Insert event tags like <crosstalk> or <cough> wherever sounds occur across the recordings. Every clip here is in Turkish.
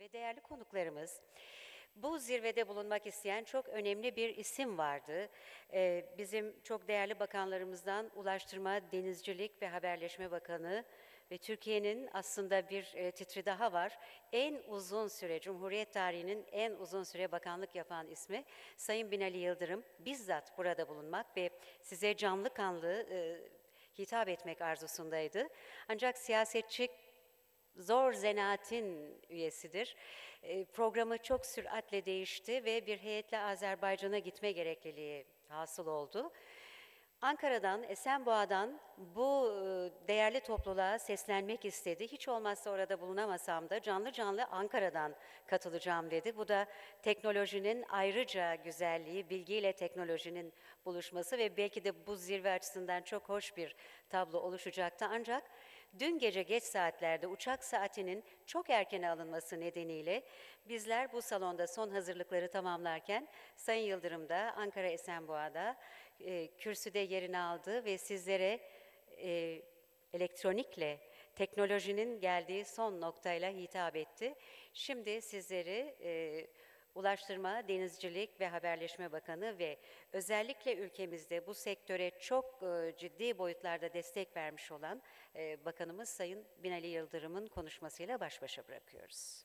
ve değerli konuklarımız. Bu zirvede bulunmak isteyen çok önemli bir isim vardı. Ee, bizim çok değerli bakanlarımızdan Ulaştırma, Denizcilik ve Haberleşme Bakanı ve Türkiye'nin aslında bir e, titri daha var. En uzun süre, Cumhuriyet tarihinin en uzun süre bakanlık yapan ismi Sayın Binali Yıldırım. Bizzat burada bulunmak ve size canlı kanlı e, hitap etmek arzusundaydı. Ancak siyasetçi zor zanaatin üyesidir. E, programı çok süratle değişti ve bir heyetle Azerbaycan'a gitme gerekliliği hasıl oldu. Ankara'dan, Esenboğa'dan bu e, değerli topluluğa seslenmek istedi. Hiç olmazsa orada bulunamasam da canlı canlı Ankara'dan katılacağım dedi. Bu da teknolojinin ayrıca güzelliği, bilgiyle teknolojinin buluşması ve belki de bu zirve açısından çok hoş bir tablo oluşacaktı. Ancak dün gece geç saatlerde uçak saatinin çok erken alınması nedeniyle bizler bu salonda son hazırlıkları tamamlarken Sayın Yıldırım da Ankara Esenboğa'da e, kürsüde yerini aldı ve sizlere e, elektronikle teknolojinin geldiği son noktayla hitap etti. Şimdi sizleri e, Ulaştırma, Denizcilik ve Haberleşme Bakanı ve özellikle ülkemizde bu sektöre çok e, ciddi boyutlarda destek vermiş olan e, Bakanımız Sayın Binali Yıldırım'ın konuşmasıyla baş başa bırakıyoruz.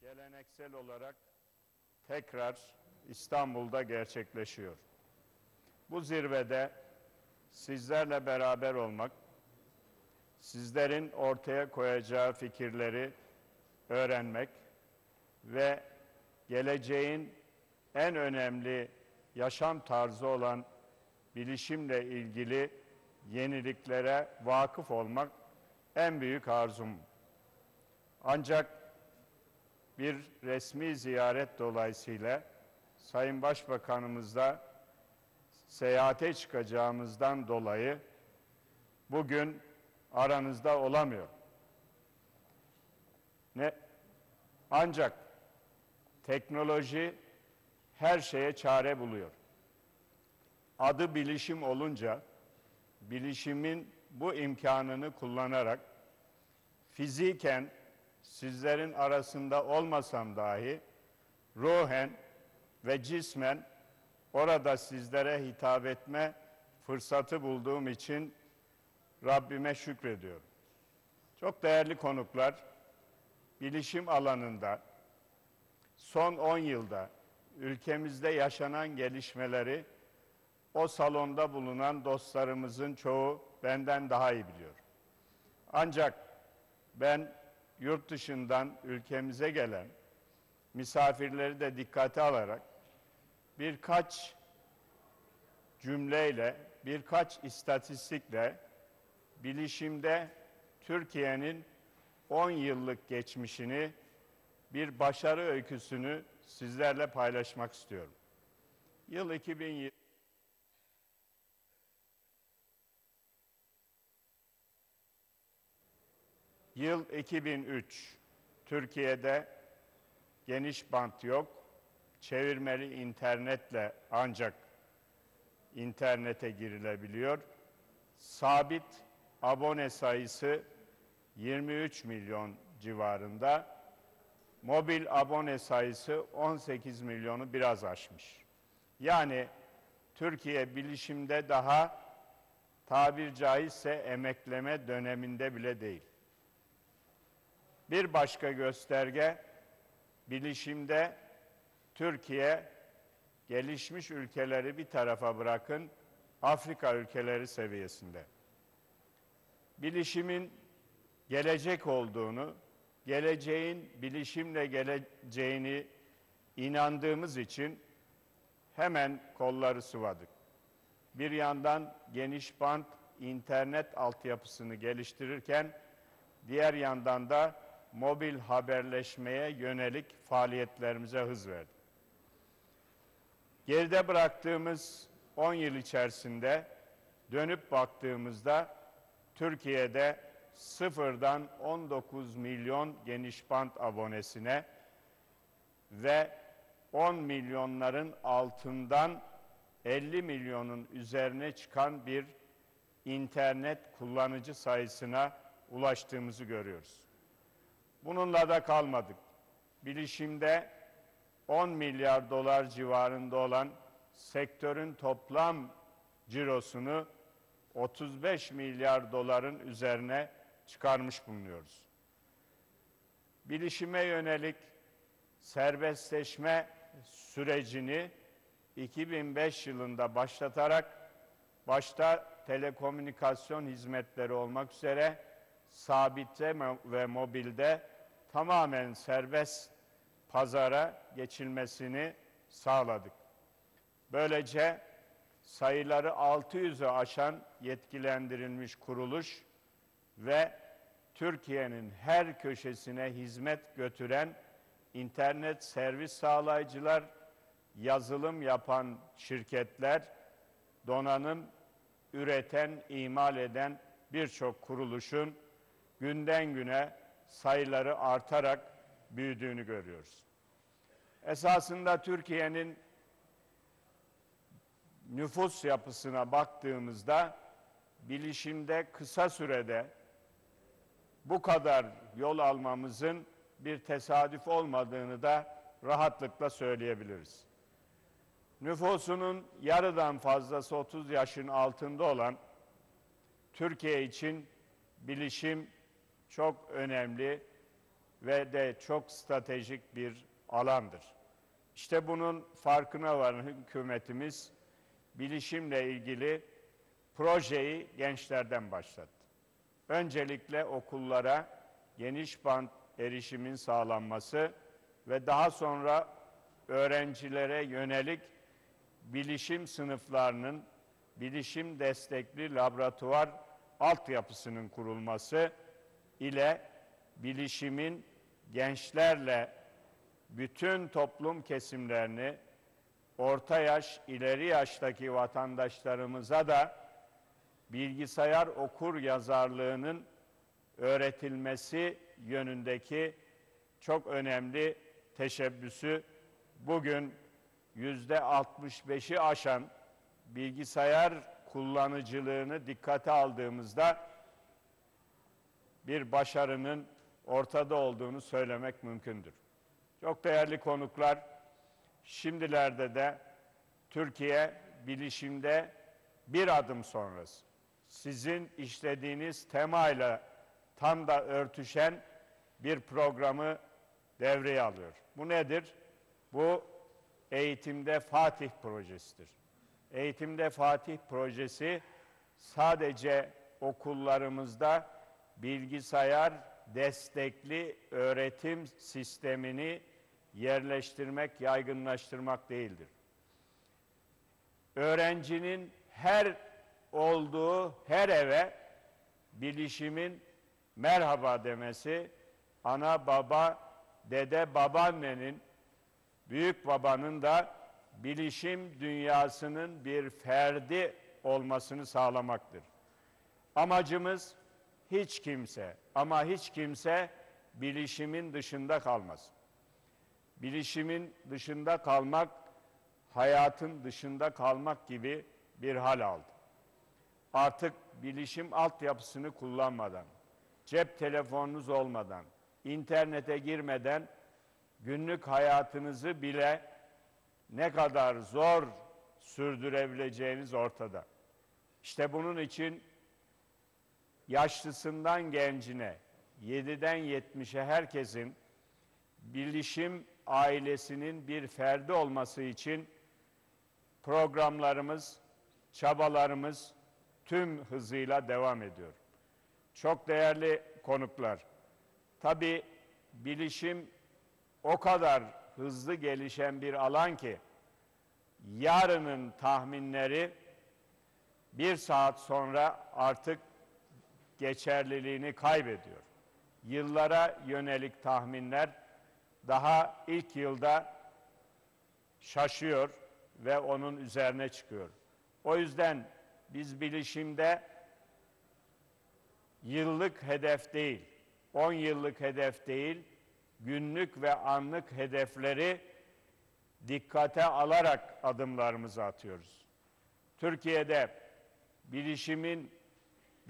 geleneksel olarak tekrar İstanbul'da gerçekleşiyor. Bu zirvede sizlerle beraber olmak, sizlerin ortaya koyacağı fikirleri öğrenmek ve geleceğin en önemli yaşam tarzı olan bilişimle ilgili yeniliklere vakıf olmak en büyük arzum. Ancak bir resmi ziyaret dolayısıyla Sayın Başbakanımızla seyahate çıkacağımızdan dolayı bugün aranızda olamıyor. Ne ancak teknoloji her şeye çare buluyor. Adı bilişim olunca bilişimin bu imkanını kullanarak fiziken sizlerin arasında olmasam dahi ruhen ve cismen orada sizlere hitap etme fırsatı bulduğum için Rabbime şükrediyorum. Çok değerli konuklar, bilişim alanında son 10 yılda ülkemizde yaşanan gelişmeleri o salonda bulunan dostlarımızın çoğu benden daha iyi biliyor. Ancak ben yurt dışından ülkemize gelen misafirleri de dikkate alarak birkaç cümleyle, birkaç istatistikle bilişimde Türkiye'nin 10 yıllık geçmişini, bir başarı öyküsünü sizlerle paylaşmak istiyorum. Yıl 2020 Yıl 2003. Türkiye'de geniş bant yok çevirmeli internetle ancak internete girilebiliyor. Sabit abone sayısı 23 milyon civarında. Mobil abone sayısı 18 milyonu biraz aşmış. Yani Türkiye bilişimde daha tabir caizse emekleme döneminde bile değil. Bir başka gösterge bilişimde Türkiye gelişmiş ülkeleri bir tarafa bırakın Afrika ülkeleri seviyesinde. Bilişimin gelecek olduğunu, geleceğin bilişimle geleceğini inandığımız için hemen kolları sıvadık. Bir yandan geniş bant internet altyapısını geliştirirken diğer yandan da mobil haberleşmeye yönelik faaliyetlerimize hız verdik. Geride bıraktığımız 10 yıl içerisinde dönüp baktığımızda Türkiye'de sıfırdan 19 milyon geniş bant abonesine ve 10 milyonların altından 50 milyonun üzerine çıkan bir internet kullanıcı sayısına ulaştığımızı görüyoruz. Bununla da kalmadık. Bilişimde 10 milyar dolar civarında olan sektörün toplam cirosunu 35 milyar doların üzerine çıkarmış bulunuyoruz. Bilişime yönelik serbestleşme sürecini 2005 yılında başlatarak başta telekomünikasyon hizmetleri olmak üzere sabitte ve mobilde tamamen serbest pazara geçilmesini sağladık. Böylece sayıları 600'ü aşan yetkilendirilmiş kuruluş ve Türkiye'nin her köşesine hizmet götüren internet servis sağlayıcılar, yazılım yapan şirketler, donanım üreten, imal eden birçok kuruluşun günden güne sayıları artarak büyüdüğünü görüyoruz. Esasında Türkiye'nin nüfus yapısına baktığımızda bilişimde kısa sürede bu kadar yol almamızın bir tesadüf olmadığını da rahatlıkla söyleyebiliriz. Nüfusunun yarıdan fazlası 30 yaşın altında olan Türkiye için bilişim çok önemli ve de çok stratejik bir alandır. İşte bunun farkına varan hükümetimiz bilişimle ilgili projeyi gençlerden başlattı. Öncelikle okullara geniş bant erişimin sağlanması ve daha sonra öğrencilere yönelik bilişim sınıflarının bilişim destekli laboratuvar altyapısının kurulması ile bilişimin gençlerle bütün toplum kesimlerini orta yaş, ileri yaştaki vatandaşlarımıza da bilgisayar okur yazarlığının öğretilmesi yönündeki çok önemli teşebbüsü bugün yüzde 65'i aşan bilgisayar kullanıcılığını dikkate aldığımızda bir başarının ortada olduğunu söylemek mümkündür. Çok değerli konuklar, şimdilerde de Türkiye bilişimde bir adım sonrası. Sizin işlediğiniz temayla tam da örtüşen bir programı devreye alıyor. Bu nedir? Bu Eğitimde Fatih projesidir. Eğitimde Fatih projesi sadece okullarımızda bilgisayar destekli öğretim sistemini yerleştirmek, yaygınlaştırmak değildir. Öğrencinin her olduğu her eve bilişimin merhaba demesi, ana baba, dede babaannenin, büyük babanın da bilişim dünyasının bir ferdi olmasını sağlamaktır. Amacımız hiç kimse ama hiç kimse bilişimin dışında kalmaz. Bilişimin dışında kalmak, hayatın dışında kalmak gibi bir hal aldı. Artık bilişim altyapısını kullanmadan, cep telefonunuz olmadan, internete girmeden günlük hayatınızı bile ne kadar zor sürdürebileceğiniz ortada. İşte bunun için yaşlısından gencine, 7'den 70'e herkesin bilişim ailesinin bir ferdi olması için programlarımız, çabalarımız tüm hızıyla devam ediyor. Çok değerli konuklar, tabi bilişim o kadar hızlı gelişen bir alan ki yarının tahminleri bir saat sonra artık geçerliliğini kaybediyor. Yıllara yönelik tahminler daha ilk yılda şaşıyor ve onun üzerine çıkıyor. O yüzden biz bilişimde yıllık hedef değil, 10 yıllık hedef değil, günlük ve anlık hedefleri dikkate alarak adımlarımızı atıyoruz. Türkiye'de bilişimin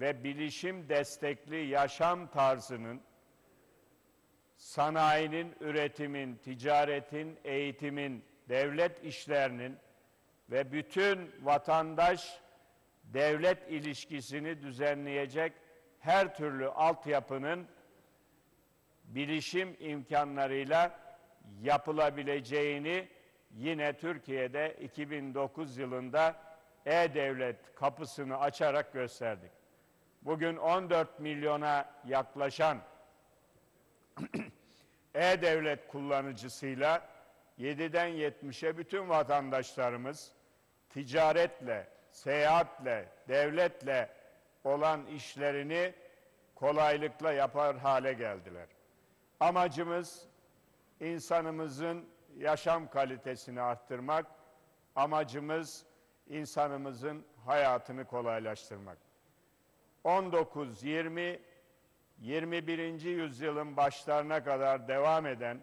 ve bilişim destekli yaşam tarzının sanayinin, üretimin, ticaretin, eğitimin, devlet işlerinin ve bütün vatandaş devlet ilişkisini düzenleyecek her türlü altyapının bilişim imkanlarıyla yapılabileceğini yine Türkiye'de 2009 yılında e-devlet kapısını açarak gösterdik. Bugün 14 milyona yaklaşan <clears throat> e-devlet kullanıcısıyla 7'den 70'e bütün vatandaşlarımız ticaretle, seyahatle, devletle olan işlerini kolaylıkla yapar hale geldiler. Amacımız insanımızın yaşam kalitesini arttırmak, amacımız insanımızın hayatını kolaylaştırmak. 19, 20, 21. yüzyılın başlarına kadar devam eden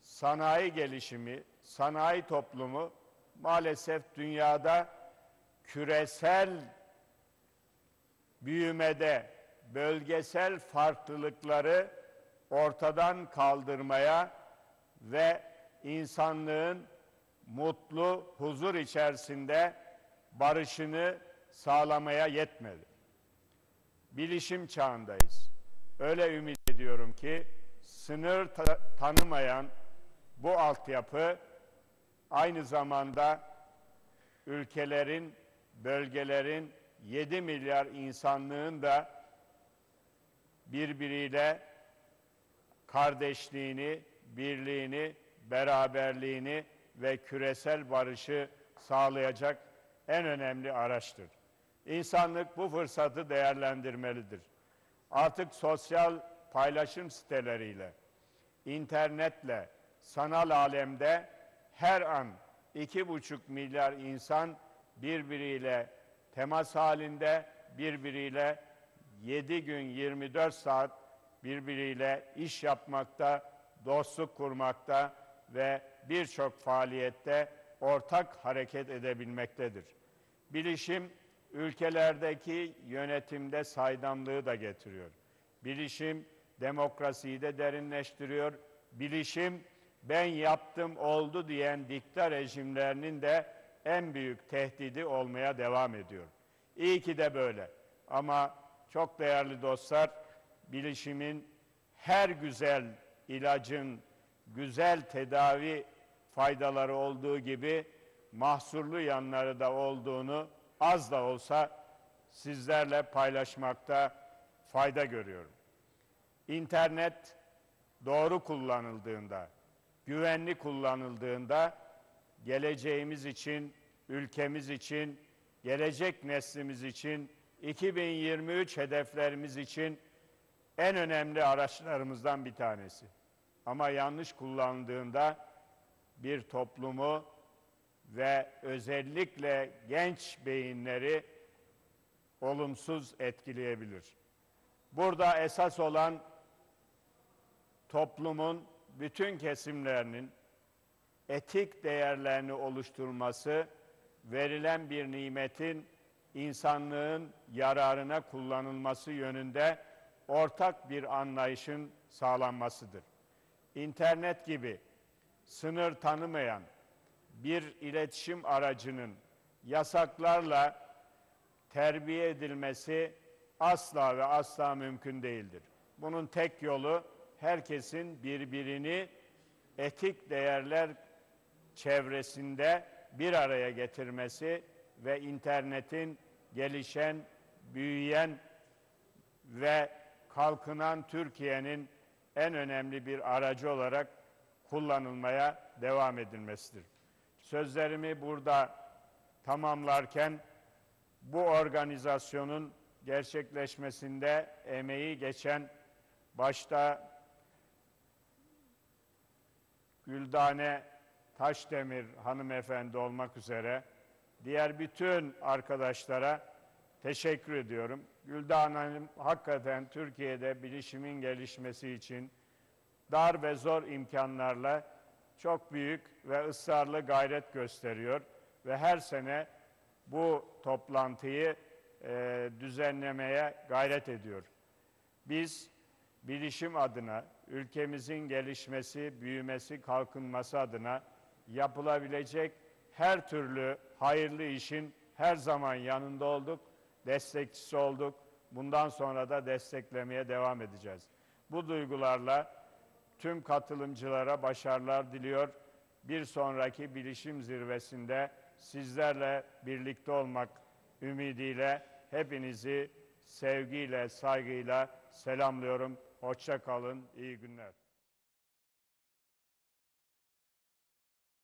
sanayi gelişimi, sanayi toplumu maalesef dünyada küresel büyümede bölgesel farklılıkları ortadan kaldırmaya ve insanlığın mutlu, huzur içerisinde barışını sağlamaya yetmedi. Bilişim çağındayız. Öyle ümit ediyorum ki sınır ta- tanımayan bu altyapı aynı zamanda ülkelerin, bölgelerin 7 milyar insanlığın da birbiriyle kardeşliğini, birliğini, beraberliğini ve küresel barışı sağlayacak en önemli araçtır. İnsanlık bu fırsatı değerlendirmelidir. Artık sosyal paylaşım siteleriyle, internetle, sanal alemde her an iki buçuk milyar insan birbiriyle temas halinde, birbiriyle 7 gün 24 saat birbiriyle iş yapmakta, dostluk kurmakta ve birçok faaliyette ortak hareket edebilmektedir. Bilişim ülkelerdeki yönetimde saydamlığı da getiriyor. Bilişim demokrasiyi de derinleştiriyor. Bilişim ben yaptım oldu diyen dikta rejimlerinin de en büyük tehdidi olmaya devam ediyor. İyi ki de böyle. Ama çok değerli dostlar, bilişimin her güzel ilacın güzel tedavi faydaları olduğu gibi mahsurlu yanları da olduğunu az da olsa sizlerle paylaşmakta fayda görüyorum. İnternet doğru kullanıldığında, güvenli kullanıldığında geleceğimiz için, ülkemiz için, gelecek neslimiz için, 2023 hedeflerimiz için en önemli araçlarımızdan bir tanesi. Ama yanlış kullandığında bir toplumu ve özellikle genç beyinleri olumsuz etkileyebilir. Burada esas olan toplumun bütün kesimlerinin etik değerlerini oluşturması, verilen bir nimetin insanlığın yararına kullanılması yönünde ortak bir anlayışın sağlanmasıdır. İnternet gibi sınır tanımayan bir iletişim aracının yasaklarla terbiye edilmesi asla ve asla mümkün değildir. Bunun tek yolu herkesin birbirini etik değerler çevresinde bir araya getirmesi ve internetin gelişen, büyüyen ve kalkınan Türkiye'nin en önemli bir aracı olarak kullanılmaya devam edilmesidir. Sözlerimi burada tamamlarken bu organizasyonun gerçekleşmesinde emeği geçen başta Güldane Taşdemir hanımefendi olmak üzere diğer bütün arkadaşlara teşekkür ediyorum. Güldan Hanım hakikaten Türkiye'de bilişimin gelişmesi için dar ve zor imkanlarla çok büyük ve ısrarlı gayret gösteriyor ve her sene bu toplantıyı e, düzenlemeye gayret ediyor. Biz bilişim adına, ülkemizin gelişmesi, büyümesi, kalkınması adına yapılabilecek her türlü hayırlı işin her zaman yanında olduk, destekçisi olduk. Bundan sonra da desteklemeye devam edeceğiz. Bu duygularla tüm katılımcılara başarılar diliyor. Bir sonraki bilişim zirvesinde sizlerle birlikte olmak ümidiyle hepinizi sevgiyle, saygıyla selamlıyorum. Hoşça kalın, iyi günler.